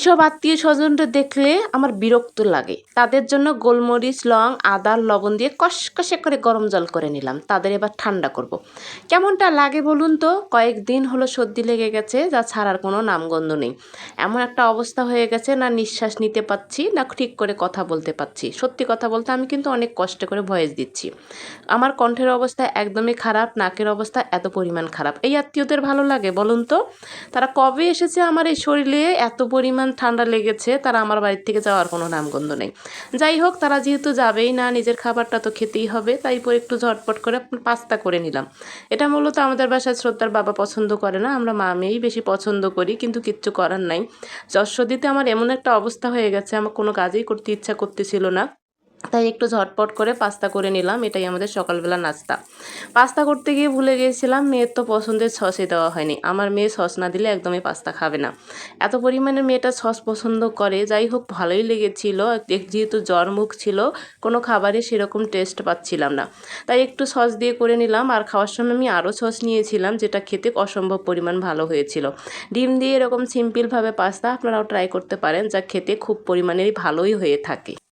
এইসব আত্মীয় স্বজনরা দেখলে আমার বিরক্ত লাগে। তাদের জন্য গোলমরিচ, লং, আদা, লবণ দিয়ে কষকষে করে গরম জল করে নিলাম। তাদের এবার ঠান্ডা করব। কেমনটা লাগে বলুন তো? কয়েকদিন হলো সর্দি লেগে গেছে, যা ছাড়ার কোনো নামগন্ধ নেই। এমন একটা অবস্থা হয়ে গেছে, না নিঃশ্বাস নিতে পাচ্ছি, না ঠিক করে কথা বলতে পাচ্ছি। সত্যি কথা বলতে আমি কিন্তু অনেক কষ্ট করে ভয়েস দিচ্ছি। আমার কণ্ঠের অবস্থা একদমই খারাপ, নাকের অবস্থা এত পরিমাণ খারাপ। এই আত্মীয়দের ভালো লাগে বলুন তো? তারা কবে এসেছে আমার এই শরীরে? এত পরিমাণ ঠান্ডা লেগেছে, তারা আমার বাড়ির থেকে যাওয়ার কোনো নামগন্ধ নেই। যাই হোক, তারা যেহেতু যাবেই না, নিজের খাবারটা তো খেতেই হবে, তাই পরে একটু ঝটপট করে পাস্তা করে নিলাম। এটা মূলত আমাদের বাসায় শ্রদ্ধার বাবা পছন্দ করে না, আমরা মা মেয়েই বেশি পছন্দ করি, কিন্তু কিচ্ছু করার নাই। যশোদিতে আমার এমন একটা অবস্থা হয়ে গেছে, আমার কোনো কাজেই করতে ইচ্ছা করতেছিল না। তাই একটু ঝটপট করে পাস্তা করে নিলাম, এটাই আমাদের সকালবেলা নাস্তা। পাস্তা করতে গিয়ে ভুলে গিয়েছিলাম, মেয়ের তো পছন্দের সসে দেওয়া হয়নি। আমার মেয়ে সস না দিলে একদমই পাস্তা খাবে না। এত পরিমাণে মেয়েটা সস পছন্দ করে, যাই হোক ভালোই লেগেছিল যেহেতু জ্বর মুখ ছিল, কোনো খাবারে সেরকম টেস্ট পাচ্ছিলাম না। তাই একটু সস দিয়ে করে নিলাম, আর খাওয়ার সময় আমি আরও সস নিয়েছিলাম, যেটা খেতে অসম্ভব পরিমাণ ভালো হয়েছিল। ডিম দিয়ে এরকম সিম্পলভাবে পাস্তা আপনারাও ট্রাই করতে পারেন, যা খেতে খুব পরিমাণেরই ভালোই হয়ে থাকে।